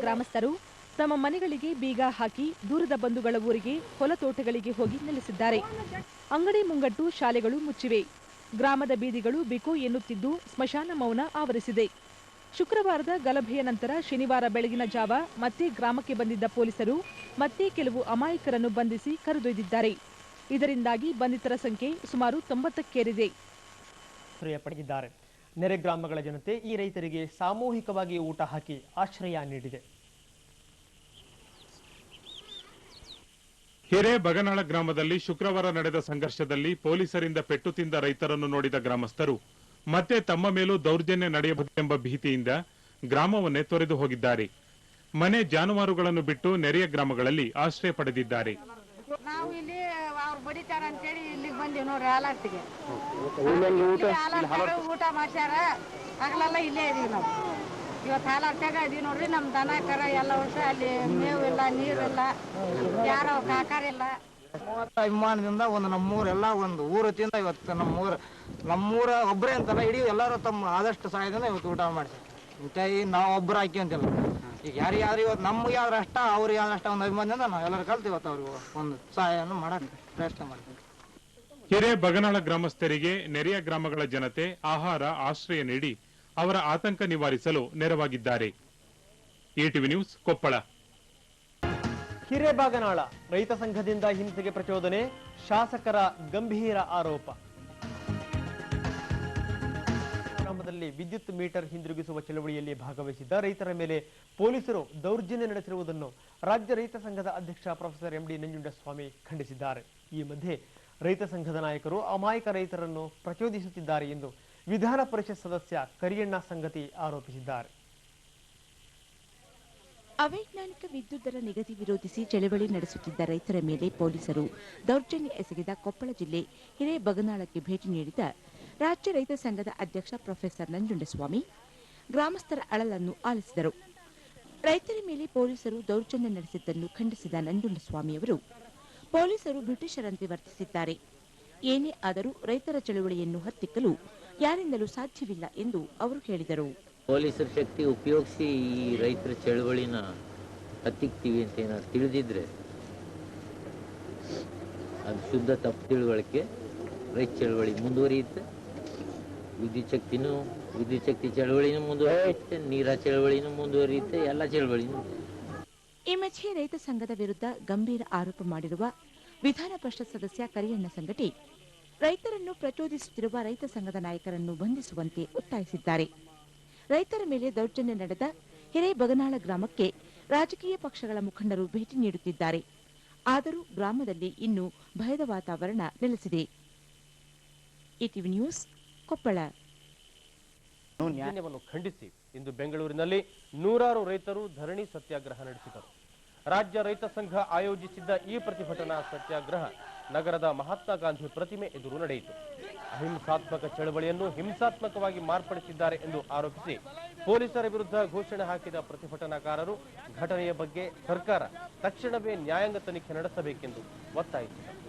ಗ್ರಾಮಸ್ಥರು ತಮ್ಮ ಮನೆಗಳಿಗೆ ಬೀಗ ಹಾಕಿ ದೂರದ ಬಂಧುಗಳ ಊರಿಗೆ ಹೊಲ ತೋಟಗಳಿಗೆ ಹೋಗಿ ನೆಲೆಸಿದ್ದಾರೆ. ಅಂಗಡಿ ಮುಂಗಟ್ಟು ಶಾಲೆಗಳು ಮುಚ್ಚಿವೆ. ಗ್ರಾಮದ ಬೀದಿಗಳು ಬಿಕೋ ಎನ್ನುತ್ತಿದ್ದು ಸ್ಮಶಾನ ಮೌನ ಆವರಿಸಿದೆ. ಶುಕ್ರವಾರದ ಗಲಭೆಯ ನಂತರ ಶನಿವಾರ ಬೆಳಗಿನ ಜಾವ ಮತ್ತೆ ಗ್ರಾಮಕ್ಕೆ ಬಂದಿದ್ದ ಪೊಲೀಸರು ಮತ್ತೆ ಕೆಲವು ಅಮಾಯಕರನ್ನು ಬಂಧಿಸಿ ಕರೆದೊಯ್ದಿದ್ದಾರೆ. ಇದರಿಂದಾಗಿ ಬಂಧಿತರ ಸಂಖ್ಯೆ ಸುಮಾರು ತೊಂಬತ್ತಕ್ಕೇರಿದೆ. ನೆರೆ ಗ್ರಾಮಗಳ ಜನತೆ ಈ ರೈತರಿಗೆ ಸಾಮೂಹಿಕವಾಗಿ ಊಟ ಹಾಕಿ ಆಶ್ರಯ ನೀಡಿದೆ. ಹಿರೇಬಗನಾಳ ಗ್ರಾಮದಲ್ಲಿ ಶುಕ್ರವಾರ ನಡೆದ ಸಂಘರ್ಷದಲ್ಲಿ ಪೊಲೀಸರಿಂದ ಪೆಟ್ಟು ತಿಂದ ರೈತರನ್ನು ನೋಡಿದ ಗ್ರಾಮಸ್ಥರು, ಮತ್ತೆ ತಮ್ಮ ಮೇಲೂ ದೌರ್ಜನ್ಯ ನಡೆಯಬಹುದೆಂಬ ಭೀತಿಯಿಂದ ಗ್ರಾಮವನ್ನೇ ತೊರೆದು ಹೋಗಿದ್ದಾರೆ. ಮನೆ ಜಾನುವಾರುಗಳನ್ನು ಬಿಟ್ಟು ನೆರೆಯ ಗ್ರಾಮಗಳಲ್ಲಿ ಆಶ್ರಯ ಪಡೆದಿದ್ದಾರೆ. ನಾವು ಇಲ್ಲಿ ಅವ್ರು ಬಡಿತಾರ ಅಂತೇಳಿ ಇಲ್ಲಿಗೆ ಬಂದೀವಿ ನೋಡ್ರಿ ಹಾಲಾರ್ತಿಗೆ ಹಾಲಾರ್ತಾಗ ಊಟ? ಮಾಡ್ಸ್ಯಾರ. ಹಗಲೆಲ್ಲ ಇಲ್ಲೇ ಇದೀವಿ ನಾವು. ಇವತ್ತು ಹಾಲಾರ್ತಾಗ ಇದೀವಿ ನೋಡ್ರಿ ನಮ್ ದನ ಕರ ಎಲ್ಲ ವರ್ಷ ಅಲ್ಲಿ ನೀರು ನೀರಿಲ್ಲ ಯಾರೋ ಕಾಕಾರಿಲ್ಲ ಮೂವತ್ತ ಅಭಿಮಾನದಿಂದ ಒಂದು ನಮ್ಮೂರೆಲ್ಲ ಒಂದು ಊರತಿಯಿಂದ ಇವತ್ತು ನಮ್ಮೂರ. ನಮ್ಮೂರ ಒಬ್ಬರೇ ಅಂತಲ್ಲ ಇಡೀ ಎಲ್ಲರೂ ತಮ್ಮ ಆದಷ್ಟು ಸಹಾಯದಿಂದ ಇವತ್ತು ಊಟ ಮಾಡ್ತೀವಿ ಮಿಠಾಯಿ ನಾವು ಒಬ್ಬರು ಹಾಕಿ ಅಂತಿಲ್ಲ. ಈಗ ಯಾರಿಗೆ ಯಾರು ಇವತ್ತು ನಮ್ಗೆ ಯಾವ್ದು ಅಷ್ಟ ಅವ್ರಿಗೆ ಯಾವ್ದು ಅಷ್ಟ ಒಂದು ಅಭಿಮಾನದಿಂದ ನಾವು ಎಲ್ಲರೂ ಕಲ್ತು ಇವತ್ತು ಅವ್ರಿಗೆ ಒಂದು ಸಹಾಯವನ್ನು ಮಾಡಕ್ಕೆ ಪ್ರಯತ್ನ ಮಾಡ್ತೀವಿ. ಹಿರೇಬಗನಾಳ ಗ್ರಾಮಸ್ಥರಿಗೆ ನೆರೆಯ ಗ್ರಾಮಗಳ ಜನತೆ ಆಹಾರ ಆಶ್ರಯ ನೀಡಿ ಅವರ ಆತಂಕ ನಿವಾರಿಸಲು ನೆರವಾಗಿದ್ದಾರೆ. ATV news Koppal. ಹಿರೇಬಾಗನಾಳ ರೈತ ಸಂಘದಿಂದ ಹಿಂಸೆಗೆ ಪ್ರಚೋದನೆ ಶಾಸಕರ ಗಂಭೀರ ಆರೋಪ. ಗ್ರಾಮದಲ್ಲಿ ವಿದ್ಯುತ್ ಮೀಟರ್ ಹಿಂದಿರುಗಿಸುವ ಚಳವಳಿಯಲ್ಲಿ ಭಾಗವಹಿಸಿದ್ದ ರೈತರ ಮೇಲೆ ಪೊಲೀಸರು ದೌರ್ಜನ್ಯ ನಡೆಸಿರುವುದನ್ನು ರಾಜ್ಯ ರೈತ ಸಂಘದ ಅಧ್ಯಕ್ಷ ಪ್ರೊಫೆಸರ್ ಎಂಡಿ ನಂಜುಂಡಸ್ವಾಮಿ ಖಂಡಿಸಿದ್ದಾರೆ. ಈ ಮಧ್ಯೆ ರೈತ ಸಂಘದ ನಾಯಕರು ಅಮಾಯಕ ರೈತರನ್ನು ಪ್ರಚೋದಿಸುತ್ತಿದ್ದಾರೆ ಎಂದು ವಿಧಾನ ಪರಿಷತ್ ಸದಸ್ಯ ಕರಿಯಣ್ಣ ಸಂಗತಿ ಆರೋಪಿಸಿದ್ದಾರೆ. ಅವೈಜ್ಞಾನಿಕ ವಿದ್ಯುತ್ ದರ ನಿಗದಿ ವಿರೋಧಿಸಿ ಚಳವಳಿ ನಡೆಸುತ್ತಿದ್ದ ರೈತರ ಮೇಲೆ ಪೊಲೀಸರು ದೌರ್ಜನ್ಯ ಎಸಗಿದ ಕೊಪ್ಪಳ ಜಿಲ್ಲೆ ಹಿರೇಬಗನಾಳಕ್ಕೆ ಭೇಟಿ ನೀಡಿದ ರಾಜ್ಯ ರೈತ ಸಂಘದ ಅಧ್ಯಕ್ಷ ಪ್ರೊಫೆಸರ್ ನಂಜುಂಡಸ್ವಾಮಿ ಗ್ರಾಮಸ್ಥರ ಅಳಲನ್ನು ಆಲಿಸಿದರು. ರೈತರ ಮೇಲೆ ಪೊಲೀಸರು ದೌರ್ಜನ್ಯ ನಡೆಸಿದ್ದನ್ನು ಖಂಡಿಸಿದ ನಂಜುಂಡಸ್ವಾಮಿಯವರು ಪೊಲೀಸರು ಬ್ರಿಟಿಷರಂತೆ ವರ್ತಿಸಿದ್ದಾರೆ. ಏನೇ ಆದರೂ ರೈತರ ಚಳುವಳಿಯನ್ನು ಹತ್ತಿಕ್ಕಲು ಯಾರಿಂದಲೂ ಸಾಧ್ಯವಿಲ್ಲ ಎಂದು ಅವರು ಹೇಳಿದರು. ಪೊಲೀಸರ ಶಕ್ತಿ ಉಪಯೋಗಿಸಿ ಈ ರೈತರ ಚಳವಳಿನ ಹತ್ತಿಕ್ತೀವಿ ಅಂತ ಏನಾದ್ರು ತಿಳಿದಿದ್ರೆ ಅದು ಶುದ್ಧ ತಪ್ಪು ತಿಳುವಳಿಕೆ, ರೈತ ಚಳವಳಿ ಮುಂದುವರಿಯುತ್ತೆ. ವಿದ್ಯುತ್ ಶಕ್ತಿ ಚಳವಳಿನೂ ಮುಂದುವರಿಯುತ್ತೆ, ನೀರ ಚಳವಳಿನೂ ಮುಂದುವರಿಯುತ್ತೆ, ಎಲ್ಲ ಚಳವಳಿನೂ ಈ ಮಧ್ಯೆ ರೈತ ಸಂಘದ ವಿರುದ್ಧ ಗಂಭೀರ ಆರೋಪ ಮಾಡಿರುವ ವಿಧಾನ ಪರಿಷತ್ ಸದಸ್ಯ ಕರಿಯಣ್ಣ ಸಂಗಟಿ, ರೈತರನ್ನು ಪ್ರಚೋದಿಸುತ್ತಿರುವ ರೈತ ಸಂಘದ ನಾಯಕರನ್ನು ಬಂಧಿಸುವಂತೆ ಒತ್ತಾಯಿಸಿದ್ದಾರೆ. ರೈತರ ಮೇಲೆ ದೌರ್ಜನ್ಯ ನಡೆದ ಹಿರೇಬಗನಾಳ ಗ್ರಾಮಕ್ಕೆ ರಾಜಕೀಯ ಪಕ್ಷಗಳ ಮುಖಂಡರು ಭೇಟಿ ನೀಡುತ್ತಿದ್ದಾರೆ. ಆದರೂ ಗ್ರಾಮದಲ್ಲಿ ಇನ್ನೂ ಭಯದ ವಾತಾವರಣ ನೆಲೆಸಿದೆ. ನ್ಯೂಸ್ ಕೊಪ್ಪಳ. ಖಂಡಿಸಿ. ಇಂದು ಬೆಂಗಳೂರಿನಲ್ಲಿ ನೂರಾರು ರೈತರು ಧರಣಿ ಸತ್ಯಾಗ್ರಹ ನಡೆಸಿದರು. ರಾಜ್ಯ ರೈತ ಸಂಘ ಆಯೋಜಿಸಿದ್ದ ಈ ಪ್ರತಿಭಟನಾ ಸತ್ಯಾಗ್ರಹ ನಗರದ ಮಹಾತ್ಮ ಗಾಂಧಿ ಪ್ರತಿಮೆ ಎದುರು ನಡೆಯಿತು. ಅಹಿಂಸಾತ್ಮಕ ಚಳವಳಿಯನ್ನು ಹಿಂಸಾತ್ಮಕವಾಗಿ ಮಾರ್ಪಡಿಸಿದ್ದಾರೆ ಎಂದು ಆರೋಪಿಸಿ ಪೊಲೀಸರ ವಿರುದ್ಧ ಘೋಷಣೆ ಹಾಕಿದ ಪ್ರತಿಭಟನಾಕಾರರು ಘಟನೆಯ ಬಗ್ಗೆ ಸರ್ಕಾರ ತಕ್ಷಣವೇ ನ್ಯಾಯಾಂಗ ತನಿಖೆ ನಡೆಸಬೇಕೆಂದು ಒತ್ತಾಯಿಸಿದರು.